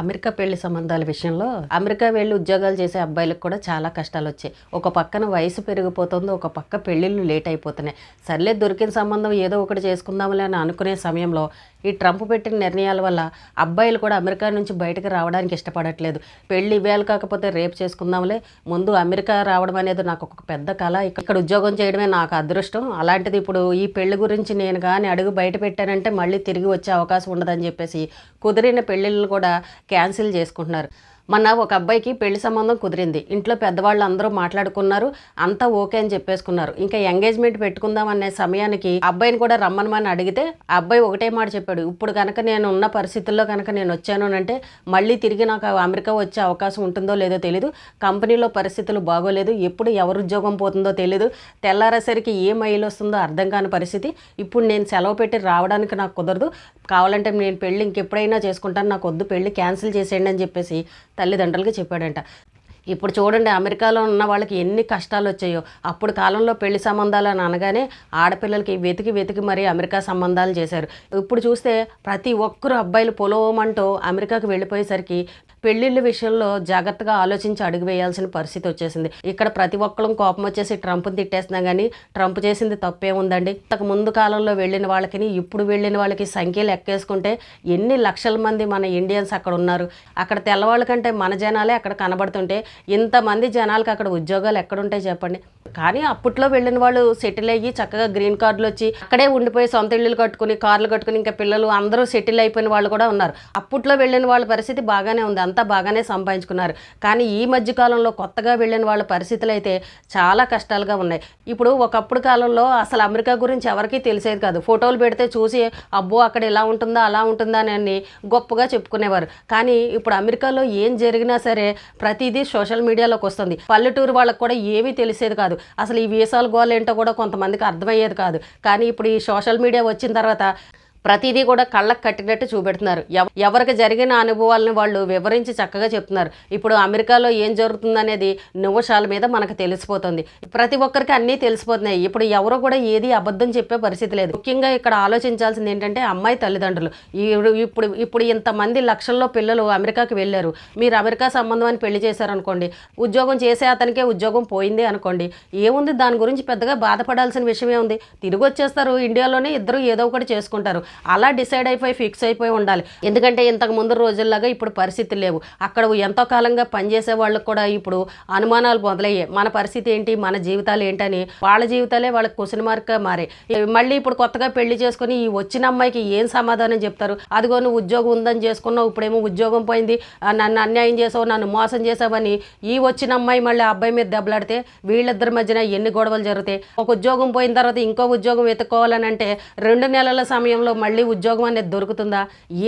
America పెళ్ళి సంబంధాల విషయంలో అమెరికా వెళ్ళి ఉద్యోగాలు చేసే అబ్బాయిలకు కూడా చాలా కష్టాలు వచ్చాయి ఒక పక్కన వయసు పెరిగిపోతుంది ఒక పక్క పెళ్ళిళ్ళు లేట్ అయిపోతున్నాయి. సర్లే దొరికిన సంబంధం ఏదో ఒకటి చేసుకుందాంలే అని అనుకునే సమయంలో ఈ ట్రంప్ పెట్టిన నిర్ణయాల వల్ల అబ్బాయిలు కూడా అమెరికా నుంచి బయటకు రావడానికి ఇష్టపడట్లేదు. పెళ్ళి ఇవ్వాలి కాకపోతే రేపు చేసుకుందాంలే ముందు అమెరికా రావడం అనేది నాకు ఒక పెద్ద కళ ఇక్కడ ఉద్యోగం చేయడమే నాకు అదృష్టం. అలాంటిది ఇప్పుడు ఈ పెళ్ళి గురించి నేను కానీ అడుగు బయట పెట్టానంటే మళ్ళీ తిరిగి వచ్చే అవకాశం ఉండదని చెప్పేసి కుదిరిన పెళ్ళిళ్ళు కూడా క్యాన్సిల్ చేసుకుంటున్నారు. మొన్న ఒక అబ్బాయికి పెళ్ళి సంబంధం కుదిరింది. ఇంట్లో పెద్దవాళ్ళు అందరూ మాట్లాడుకున్నారు. అంతా ఓకే అని చెప్పేసుకున్నారు. ఇంకా ఎంగేజ్మెంట్ పెట్టుకుందాం అనే సమయానికి అబ్బాయిని కూడా రమ్మనమని అడిగితే ఆ అబ్బాయి ఒకటే మాట చెప్పాడు. ఇప్పుడు కనుక నేను ఉన్న పరిస్థితుల్లో కనుక నేను వచ్చాను అంటే మళ్ళీ తిరిగి నాకు అమెరికా వచ్చే అవకాశం ఉంటుందో లేదో తెలియదు కంపెనీలో పరిస్థితులు బాగోలేదు. ఎప్పుడు ఎవరు ఉద్యోగం పోతుందో తెలియదు తెల్లారేసరికి ఏ మైలు వస్తుందో అర్థం కాని పరిస్థితి. ఇప్పుడు నేను సెలవు పెట్టి రావడానికి నాకు కుదరదు. కావాలంటే నేను పెళ్ళి ఇంకెప్పుడైనా చేసుకుంటాను. నాకు వద్దు. పెళ్ళి క్యాన్సిల్ చేసేయండి అని చెప్పేసి తల్లిదండ్రులకి చెప్పాడంట. ఇప్పుడు చూడండి అమెరికాలో ఉన్న వాళ్ళకి ఎన్ని కష్టాలు వచ్చాయో. అప్పుడు కాలంలో పెళ్ళి సంబంధాలు అని అనగానే ఆడపిల్లలకి వెతికి వెతికి మరీ అమెరికా సంబంధాలు చేశారు. ఇప్పుడు చూస్తే ప్రతి ఒక్కరు అబ్బాయిలు పొలవమంటూ అమెరికాకు వెళ్ళిపోయేసరికి పెళ్ళిళ్ళ విషయంలో జాగ్రత్తగా ఆలోచించి అడుగు వేయాల్సిన పరిస్థితి వచ్చేసింది. ఇక్కడ ప్రతి ఒక్కళ్ళం కోపం వచ్చేసి ట్రంప్ని తిట్టేస్తున్నా కానీ ట్రంప్ చేసింది తప్పే ఉందండి. ఇంతకు ముందు కాలంలో వెళ్ళిన వాళ్ళకి ఇప్పుడు వెళ్ళిన వాళ్ళకి సంఖ్యలు ఎక్కేసుకుంటే ఎన్ని లక్షల మంది మన ఇండియన్స్ అక్కడ ఉన్నారు. అక్కడ తెల్లవాళ్ళ కంటే మన జనాలే అక్కడ కనబడుతుంటే ఇంతమంది జనాలకు అక్కడ ఉద్యోగాలు ఎక్కడుంటాయి చెప్పండి. కానీ అప్పట్లో వెళ్ళిన వాళ్ళు సెటిల్ అయ్యి చక్కగా గ్రీన్ కార్డులు వచ్చి అక్కడే ఉండిపోయి సొంత ఇళ్ళు కట్టుకుని కార్లు కట్టుకుని ఇంకా పిల్లలు అందరూ సెటిల్ అయిపోయిన వాళ్ళు కూడా ఉన్నారు. అప్పట్లో వెళ్ళిన వాళ్ళ పరిస్థితి బాగానే ఉంది. అంతా బాగానే సంపాదించుకున్నారు. కానీ ఈ మధ్య కాలంలో కొత్తగా వెళ్ళిన వాళ్ళ పరిస్థితులు అయితే చాలా కష్టాలుగా ఉన్నాయి. ఇప్పుడు ఒకప్పుడు కాలంలో అసలు అమెరికా గురించి ఎవరికీ తెలిసేది కాదు. ఫోటోలు పెడితే చూసి అబ్బో అక్కడ ఇలా ఉంటుందా అలా ఉంటుందా అని గొప్పగా చెప్పుకునేవారు. కానీ ఇప్పుడు అమెరికాలో ఏం జరిగినా సరే ప్రతిదీ సోషల్ మీడియాలోకి వస్తుంది. పల్లెటూరు వాళ్ళకి కూడా ఏమీ తెలిసేది కాదు. అసలు ఈ వీసాలు గోల్ ఏంటో కూడా కొంతమందికి అర్థమయ్యేది కాదు. కానీ ఇప్పుడు ఈ సోషల్ మీడియా వచ్చిన తర్వాత ప్రతిదీ కూడా కళ్ళకు కట్టినట్టు చూపెడుతున్నారు. ఎవ- ఎవరికి జరిగిన అనుభవాలను వాళ్ళు వివరించి చక్కగా చెప్తున్నారు. ఇప్పుడు అమెరికాలో ఏం జరుగుతుందనేది నిమిషాల మీద మనకు తెలిసిపోతుంది. ప్రతి ఒక్కరికి అన్నీ తెలిసిపోతున్నాయి. ఇప్పుడు ఎవరు కూడా ఏది అబద్ధం చెప్పే పరిస్థితి లేదు. ముఖ్యంగా ఇక్కడ ఆలోచించాల్సింది ఏంటంటే అమ్మాయి తల్లిదండ్రులు. ఈ- ఇప్పుడు ఇప్పుడు ఇంతమంది లక్షల్లో పిల్లలు అమెరికాకి వెళ్ళారు. మీరు అమెరికా సంబంధం అని పెళ్ళి చేశారనుకోండి ఉద్యోగం చేసే అతనికే ఉద్యోగం పోయింది అనుకోండి ఏముంది దాని గురించి పెద్దగా బాధపడాల్సిన విషయమే ఉంది. తిరిగి వచ్చేస్తారు ఇండియాలోనే ఇద్దరు ఏదో ఒకటి చేసుకుంటారు. అలా డిసైడ్ అయిపోయి ఫిక్స్ అయిపోయి ఉండాలి. ఎందుకంటే ఇంతకు ముందు రోజుల్లాగా ఇప్పుడు పరిస్థితి లేవు. అక్కడ ఎంతో కాలంగా పనిచేసే వాళ్ళకు కూడా ఇప్పుడు అనుమానాలు మొదలయ్యాయి. మన పరిస్థితి ఏంటి? మన జీవితాలు ఏంటని వాళ్ళ జీవితాలే వాళ్ళకి క్వశ్చన్ మార్క్గా మారాయి. మళ్ళీ ఇప్పుడు కొత్తగా పెళ్ళి చేసుకుని ఈ వచ్చిన అమ్మాయికి ఏం సమాధానం చెప్తారు? అదిగో నువ్వు ఉద్యోగం ఉందని చేసుకున్నావు ఇప్పుడేమో ఉద్యోగం పోయింది. నన్ను అన్యాయం చేసావు నన్ను మోసం చేసావని ఈ వచ్చిన అమ్మాయి మళ్ళీ ఆ అబ్బాయి మీద దెబ్బలాడితే వీళ్ళిద్దరి మధ్యన ఎన్ని గొడవలు జరుగుతాయి? ఒక ఉద్యోగం పోయిన తర్వాత ఇంకో ఉద్యోగం వెతుక్కోవాలని అంటే రెండు నెలల సమయంలో మళ్ళీ ఉద్యోగం అనేది దొరుకుతుందా?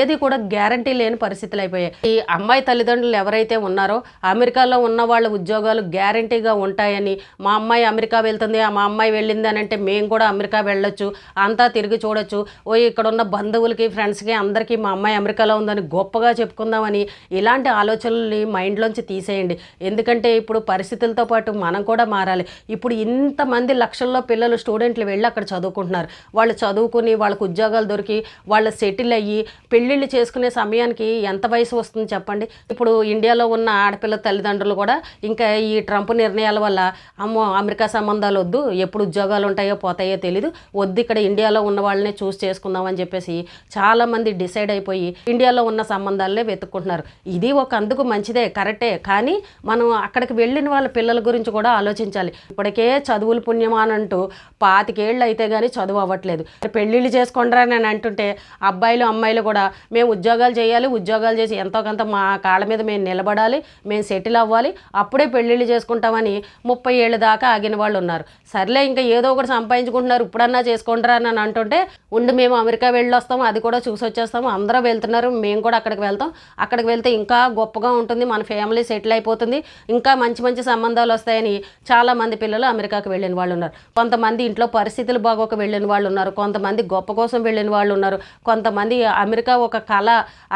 ఏది కూడా గ్యారంటీ లేని పరిస్థితులు అయిపోయాయి. ఈ అమ్మాయి తల్లిదండ్రులు ఎవరైతే ఉన్నారో అమెరికాలో ఉన్న వాళ్ళ ఉద్యోగాలు గ్యారంటీగా ఉంటాయని మా అమ్మాయి అమెరికా వెళ్తుంది ఆ మా అమ్మాయి వెళ్ళింది అని అంటే మేము కూడా అమెరికా వెళ్ళొచ్చు అంతా తిరిగి చూడొచ్చు. ఓ ఇక్కడ ఉన్న బంధువులకి ఫ్రెండ్స్కి అందరికీ మా అమ్మాయి అమెరికాలో ఉందని గొప్పగా చెప్పుకుందామని ఇలాంటి ఆలోచనల్ని మైండ్లోంచి తీసేయండి. ఎందుకంటే ఇప్పుడు పరిస్థితులతో పాటు మనం కూడా మారాలి. ఇప్పుడు ఇంతమంది లక్షల్లో పిల్లలు స్టూడెంట్లు వెళ్ళి అక్కడ చదువుకుంటున్నారు. వాళ్ళు చదువుకుని వాళ్ళకు ఉద్యోగాలు దొరికి వాళ్ళు సెటిల్ అయ్యి పెళ్ళిళ్ళు చేసుకునే సమయానికి ఎంత వయసు వస్తుంది చెప్పండి? ఇప్పుడు ఇండియాలో ఉన్న ఆడపిల్ల తల్లిదండ్రులు కూడా ఇంకా ఈ ట్రంప్ నిర్ణయాల వల్ల అమ్మో అమెరికా సంబంధాలు వద్దు ఎప్పుడు ఉద్యోగాలు ఉంటాయో పోతాయో తెలీదు. వద్దు ఇక్కడ ఇండియాలో ఉన్న వాళ్ళనే చూస్ చేసుకుందాం అని చెప్పేసి చాలామంది డిసైడ్ అయిపోయి ఇండియాలో ఉన్న సంబంధాలనే వెతుక్కుంటున్నారు. ఇది ఒక అందుకు మంచిదే కరెక్టే. కానీ మనం అక్కడికి వెళ్ళిన వాళ్ళ పిల్లల గురించి కూడా ఆలోచించాలి. ఇప్పటికే చదువులు పుణ్యమానంటూ పాతికేళ్ళు అయితే కానీ చదువు అవ్వట్లేదు. పెళ్ళిళ్ళు చేసుకుంటారా అని అంటుంటే అబ్బాయిలు అమ్మాయిలు కూడా మేము ఉద్యోగాలు చేయాలి ఉద్యోగాలు చేసి ఎంతో కొంత మా కాళ్ళ మీద మేము నిలబడాలి మేము సెటిల్ అవ్వాలి అప్పుడే పెళ్ళిళ్ళు చేసుకుంటామని ముప్పై ఏళ్ళ దాకా ఆగిన వాళ్ళు ఉన్నారు. సర్లే ఇంకా ఏదో ఒకటి సంపాదించుకుంటున్నారు ఇప్పుడన్నా చేసుకుంటారా అని అంటుంటే ఉండి మేము అమెరికా వెళ్ళి వస్తాము అది కూడా చూసి వచ్చేస్తాము అందరూ వెళ్తున్నారు మేము కూడా అక్కడికి వెళ్తాం అక్కడికి వెళ్తే ఇంకా గొప్పగా ఉంటుంది మన ఫ్యామిలీ సెటిల్ అయిపోతుంది ఇంకా మంచి మంచి సంబంధాలు వస్తాయని చాలా మంది పిల్లలు అమెరికాకి వెళ్ళిన వాళ్ళు ఉన్నారు. కొంతమంది ఇంట్లో పరిస్థితులు బాగోక వెళ్ళిన వాళ్ళు ఉన్నారు కొంతమంది గొప్ప కోసం వెళ్ళిన వాళ్ళు వాళ్ళు ఉన్నారు. కొంతమంది అమెరికా ఒక కళ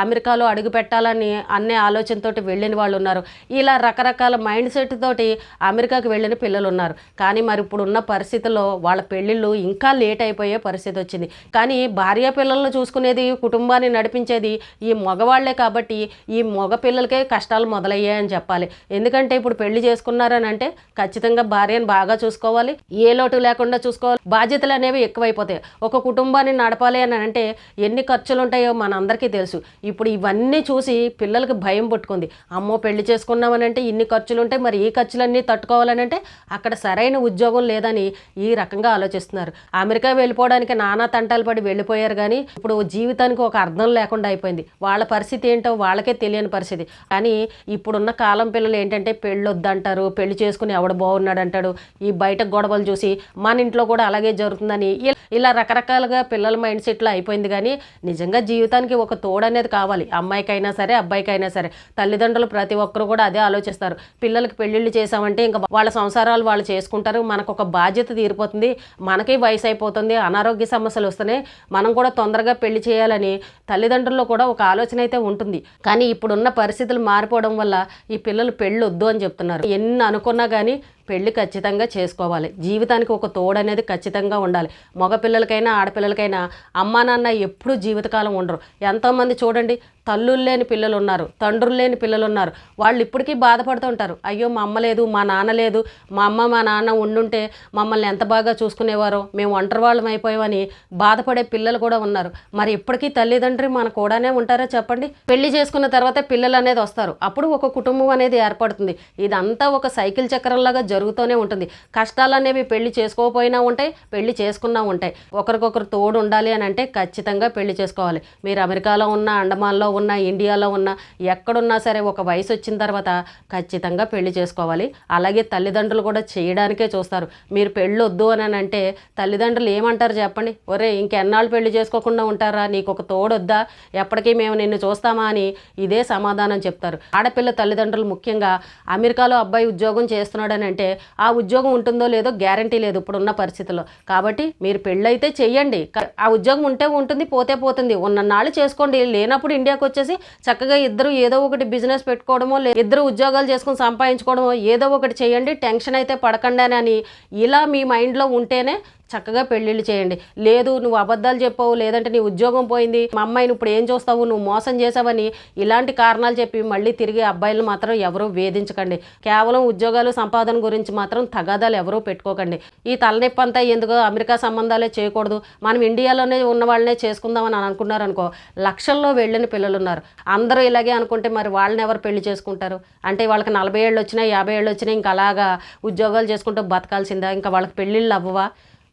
అమెరికాలో అడుగు పెట్టాలని అనే ఆలోచనతోటి వెళ్ళిన వాళ్ళు ఉన్నారు. ఇలా రకరకాల మైండ్ సెట్ తోటి అమెరికాకి వెళ్ళిన పిల్లలు ఉన్నారు. కానీ మరి ఇప్పుడు ఉన్న పరిస్థితుల్లో వాళ్ళ పెళ్ళిళ్ళు ఇంకా లేట్ అయిపోయే పరిస్థితి వచ్చింది. కానీ భార్య పిల్లలను చూసుకునేది కుటుంబాన్ని నడిపించేది ఈ మగవాళ్ళే కాబట్టి ఈ మగ పిల్లలకే కష్టాలు మొదలయ్యాయని చెప్పాలి. ఎందుకంటే ఇప్పుడు పెళ్ళి చేసుకున్నారని అంటే ఖచ్చితంగా భార్యను బాగా చూసుకోవాలి. ఏ లోటు లేకుండా చూసుకోవాలి. బాధ్యతలు అనేవి ఎక్కువైపోతాయి. ఒక కుటుంబాన్ని నడపాలి అని అంటే ఎన్ని ఖర్చులు ఉంటాయో మనందరికీ తెలుసు. ఇప్పుడు ఇవన్నీ చూసి పిల్లలకి భయం పుట్టుకుంది. అమ్మో పెళ్ళి చేసుకున్నామని అంటే ఇన్ని ఖర్చులు ఉంటాయి మరి ఈ ఖర్చులన్నీ తట్టుకోవాలని అంటే అక్కడ సరైన ఉద్యోగం లేదని ఈ రకంగా ఆలోచిస్తున్నారు. అమెరికా వెళ్ళిపోవడానికి నానా తంటాలు పడి వెళ్ళిపోయారు కానీ ఇప్పుడు జీవితానికి ఒక అర్థం లేకుండా అయిపోయింది. వాళ్ళ పరిస్థితి ఏంటో వాళ్ళకే తెలియని పరిస్థితి. కానీ ఇప్పుడున్న కాలం పిల్లలు ఏంటంటే పెళ్ళి వద్దంటారు పెళ్ళి చేసుకుని ఎవడు బాగున్నాడు అంటాడు ఈ బయట గొడవలు చూసి మన ఇంట్లో కూడా అలాగే జరుగుతుందని ఇలా రకరకాలుగా పిల్లల మైండ్ సెట్ సెట్లో అయిపోయింది కానీ నిజంగా జీవితానికి ఒక తోడు అనేది కావాలి. అమ్మాయికైనా సరే అబ్బాయికైనా సరే. తల్లిదండ్రులు ప్రతి ఒక్కరు కూడా అదే ఆలోచిస్తారు. పిల్లలకి పెళ్ళిళ్ళు చేసామంటే ఇంకా వాళ్ళ సంసారాలు వాళ్ళు చేసుకుంటారు. మనకు ఒక బాధ్యత తీరిపోతుంది. మనకి వయసు అయిపోతుంది. అనారోగ్య సమస్యలు వస్తున్నాయి. మనం కూడా తొందరగా పెళ్ళి చేయాలని తల్లిదండ్రుల్లో కూడా ఒక ఆలోచన అయితే ఉంటుంది. కానీ ఇప్పుడున్న పరిస్థితులు మారిపోవడం వల్ల ఈ పిల్లలు పెళ్ళొద్దు అని చెప్తున్నారు. ఎన్ని అనుకున్నా కానీ పెళ్ళి ఖచ్చితంగా చేసుకోవాలి. జీవితానికి ఒక తోడు అనేది ఖచ్చితంగా ఉండాలి. మగపిల్లలకైనా ఆడపిల్లలకైనా అమ్మా నాన్న ఎప్పుడూ జీవితకాలం ఉండరు. ఎంతోమంది చూడండి తల్లులు లేని పిల్లలు ఉన్నారు తండ్రులు లేని పిల్లలు ఉన్నారు వాళ్ళు ఇప్పటికీ బాధపడుతూ ఉంటారు. అయ్యో మా అమ్మ లేదు మా నాన్న లేదు మా అమ్మ మా నాన్న ఉండుంటే మమ్మల్ని ఎంత బాగా చూసుకునేవారో. మేము ఒంటరి వాళ్ళం అయిపోయామని బాధపడే పిల్లలు కూడా ఉన్నారు. మరి ఇప్పటికీ తల్లిదండ్రి మన కూడానే ఉంటారా చెప్పండి? పెళ్ళి చేసుకున్న తర్వాత పిల్లలు అనేది వస్తారు. అప్పుడు ఒక కుటుంబం అనేది ఏర్పడుతుంది. ఇదంతా ఒక సైకిల్ చక్రంలాగా జరుగుతూనే ఉంటుంది. కష్టాలు అనేవి పెళ్ళి చేసుకోకపోయినా ఉంటాయి పెళ్ళి చేసుకున్నా ఉంటాయి. ఒకరికొకరు తోడు ఉండాలి అని అంటే ఖచ్చితంగా పెళ్ళి చేసుకోవాలి. మీరు అమెరికాలో ఉన్న అండమాన్లో ఉన్న ఇండియాలో ఉన్న ఎక్కడున్నా సరే ఒక వయసు వచ్చిన తర్వాత ఖచ్చితంగా పెళ్ళి చేసుకోవాలి. అలాగే తల్లిదండ్రులు కూడా చేయడానికే చూస్తారు. మీరు పెళ్ళి వద్దు అని అంటే తల్లిదండ్రులు ఏమంటారు చెప్పండి? ఒరే ఇంకెన్నాళ్ళు పెళ్ళి చేసుకోకుండా ఉంటారా? నీకు ఒక తోడు వద్దా ఎప్పటికీ మేము నిన్ను చూస్తామా అని ఇదే సమాధానం చెప్తారు. ఆడపిల్ల తల్లిదండ్రులు ముఖ్యంగా అమెరికాలో అబ్బాయి ఉద్యోగం చేస్తున్నాడని అంటే ఆ ఉద్యోగం ఉంటుందో లేదో గ్యారంటీ లేదు ఇప్పుడున్న పరిస్థితుల్లో. కాబట్టి మీరు పెళ్ళైతే చెయ్యండి. ఆ ఉద్యోగం ఉంటే ఉంటుంది పోతే పోతుంది. ఉన్న నాళ్ళు చేసుకోండి. లేనప్పుడు ఇండియాకి వచ్చేసి చక్కగా ఇద్దరు ఏదో ఒకటి బిజినెస్ పెట్టుకోవడమో లే ఇద్దరు ఉద్యోగాలు చేసుకుని సంపాదించుకోవడమో ఏదో ఒకటి చేయండి టెన్షన్ అయితే పడకండి అని ఇలా మీ మైండ్లో ఉంటేనే చక్కగా పెళ్ళిళ్ళు చేయండి. లేదు నువ్వు అబద్ధాలు చెప్పావు లేదంటే నీ ఉద్యోగం పోయింది. మా అమ్మాయిని ఇప్పుడు ఏం చూస్తావు? నువ్వు మోసం చేసావని ఇలాంటి కారణాలు చెప్పి మళ్ళీ తిరిగి అబ్బాయిలు మాత్రం ఎవరూ వేధించకండి. కేవలం ఉద్యోగాలు సంపాదన గురించి మాత్రం తగాదాలు ఎవరూ పెట్టుకోకండి. ఈ తలనొప్పి అంతా ఎందుకో అమెరికా సంబంధాలే చేయకూడదు? మనం ఇండియాలోనే ఉన్న వాళ్ళనే చేసుకుందామని అనుకున్నారు అనుకో లక్షల్లో వెళ్ళిన పిల్లలు ఉన్నారు. అందరూ ఇలాగే అనుకుంటే మరి వాళ్ళని ఎవరు పెళ్ళి చేసుకుంటారు? అంటే వాళ్ళకి నలభై ఏళ్ళు వచ్చినా యాభై ఏళ్ళు వచ్చినా ఇంకా అలాగా ఉద్యోగాలు చేసుకుంటూ బతకాల్సిందా? ఇంకా వాళ్ళకి పెళ్ళిళ్ళు అవ్వవా?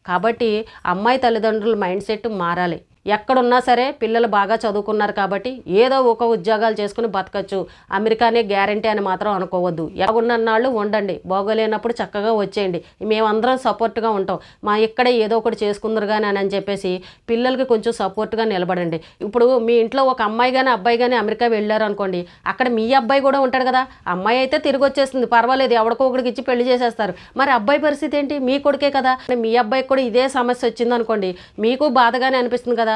కాబట్టి అమ్మాయి తల్లిదండ్రుల మైండ్ సెట్ మారాలి. ఎక్కడున్నా సరే పిల్లలు బాగా చదువుకున్నారు కాబట్టి ఏదో ఒక ఉద్యోగాలు చేసుకుని బతకచ్చు. అమెరికానే గ్యారంటీ అని మాత్రం అనుకోవద్దు. ఎలాగున్న నాళ్ళు ఉండండి. బాగోలేనప్పుడు చక్కగా వచ్చేయండి. మేమందరం సపోర్ట్గా ఉంటాం. మా ఇక్కడే ఏదో ఒకటి చేసుకుందరు కానీ అని అని చెప్పేసి పిల్లలకి కొంచెం సపోర్ట్గా నిలబడండి. ఇప్పుడు మీ ఇంట్లో ఒక అమ్మాయి కానీ అబ్బాయి కానీ అమెరికా వెళ్ళారు అనుకోండి అక్కడ మీ అబ్బాయి కూడా ఉంటాడు కదా. అమ్మాయి అయితే తిరిగి వచ్చేస్తుంది. పర్వాలేదు ఎవడికో ఒకడికి ఇచ్చి పెళ్ళి చేసేస్తారు. మరి అబ్బాయి పరిస్థితి ఏంటి? మీ కొడుకే కదా. మీ అబ్బాయికి కూడా ఇదే సమస్య వచ్చింది అనుకోండి మీకు బాధగానే అనిపిస్తుంది కదా.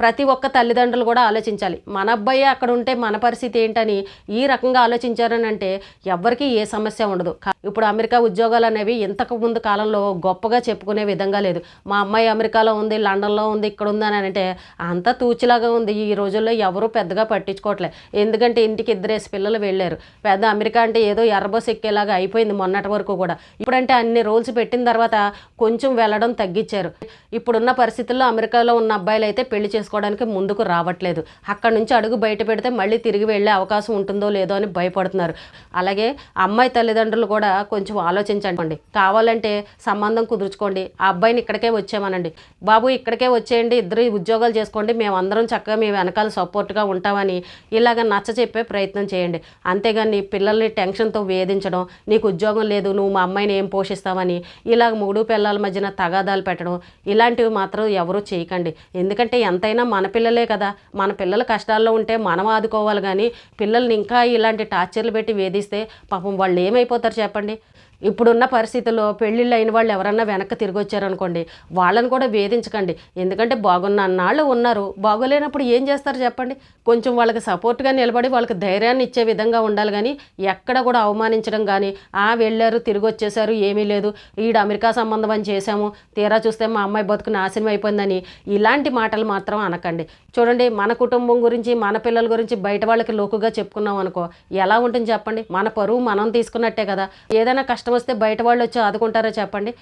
ప్రతి ఒక్క తల్లిదండ్రులు కూడా ఆలోచించాలి. మన అబ్బాయి అక్కడ ఉంటే మన పరిస్థితి ఏంటని ఈ రకంగా ఆలోచించారని అంటే ఎవ్వరికీ ఏ సమస్య ఉండదు. ఇప్పుడు అమెరికా ఉద్యోగాలు అనేవి ఇంతకు ముందు కాలంలో గొప్పగా చెప్పుకునే విధంగా లేదు. మా అమ్మాయి అమెరికాలో ఉంది లండన్లో ఉంది ఇక్కడ ఉంది అని అంటే అంతా తూచిలాగా ఉంది. ఈ రోజుల్లో ఎవరూ పెద్దగా పట్టించుకోవట్లేదు ఎందుకంటే ఇంటికి ఇద్దరేసి పిల్లలు వెళ్ళారు. పెద్ద అమెరికా అంటే ఏదో ఎర్రబోస్ ఎక్కేలాగా అయిపోయింది మొన్నటి వరకు కూడా. ఇప్పుడంటే అన్ని రూల్స్ పెట్టిన తర్వాత కొంచెం వెళ్ళడం తగ్గించారు. ఇప్పుడున్న పరిస్థితుల్లో అమెరికాలో ఉన్న అబ్బాయిలు అయితే పెళ్ళి చేసుకోవడానికి ముందుకు రావట్లేదు. అక్కడ నుంచి అడుగు బయట పెడితే మళ్ళీ తిరిగి వెళ్ళే అవకాశం ఉంటుందో లేదో అని భయపడుతున్నారు. అలాగే అమ్మాయి తల్లిదండ్రులు కూడా కొంచెం ఆలోచించండి. కావాలంటే సంబంధం కుదుర్చుకోండి. ఆ అబ్బాయిని ఇక్కడికే వచ్చామనండి బాబు ఇక్కడికే వచ్చేయండి. ఇద్దరు ఉద్యోగాలు చేసుకోండి. మేము అందరం చక్కగా మీ వెనకాల సపోర్ట్గా ఉంటామని ఇలాగ నచ్చ చెప్పే ప్రయత్నం చేయండి. అంతేగాని పిల్లల్ని టెన్షన్తో వేధించడం నీకు ఉద్యోగం లేదు నువ్వు మా అమ్మాయిని ఏం పోషిస్తావని ఇలాగ మూడు పిల్లల మధ్యన తగాదాలు పెట్టడం ఇలాంటివి మాత్రం ఎవరూ చేయకండి. ఎందుకంటే ఎంతైనా మన పిల్లలే కదా. మన పిల్లల కష్టాల్లో ఉంటే మనం ఆదుకోవాలి కానీ పిల్లల్ని ఇంకా ఇలాంటి టార్చర్లు పెట్టి వేధిస్తే పాపం వాళ్ళు ఏమైపోతారు చెప్పండి? ఇప్పుడున్న పరిస్థితుల్లో పెళ్ళిళ్ళు అయిన వాళ్ళు ఎవరన్నా వెనక్కి తిరిగి వచ్చారనుకోండి వాళ్ళని కూడా వేధించకండి. ఎందుకంటే బాగున్న అన్నాళ్ళు ఉన్నారు. బాగోలేనప్పుడు ఏం చేస్తారు చెప్పండి? కొంచెం వాళ్ళకి సపోర్ట్గా నిలబడి వాళ్ళకి ధైర్యాన్ని ఇచ్చే విధంగా ఉండాలి కానీ ఎక్కడ కూడా అవమానించడం కానీ ఆ వెళ్ళారు తిరిగి వచ్చేసారు ఏమీ లేదు. ఈడు అమెరికా సంబంధం అని చేశాము తీరా చూస్తే మా అమ్మాయి బతుకు నాశనం అయిపోయిందని ఇలాంటి మాటలు మాత్రం అనకండి. చూడండి మన కుటుంబం గురించి మన పిల్లల గురించి బయట వాళ్ళకి లోకుగా చెప్పుకున్నాం అనుకో ఎలా ఉంటుంది చెప్పండి? మన పరువు మనం తీసుకున్నట్టే కదా. ఏదైనా కష్టం కష్టం వస్తే బయట వాళ్ళు వచ్చి ఆదుకుంటారో చెప్పండి?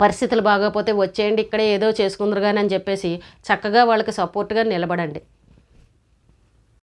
పరిస్థితులు బాగోకపోతే వచ్చేయండి ఇక్కడే ఏదో చేసుకుందరు కానీ అని చెప్పేసి చక్కగా వాళ్ళకి సపోర్ట్గా నిలబడండి.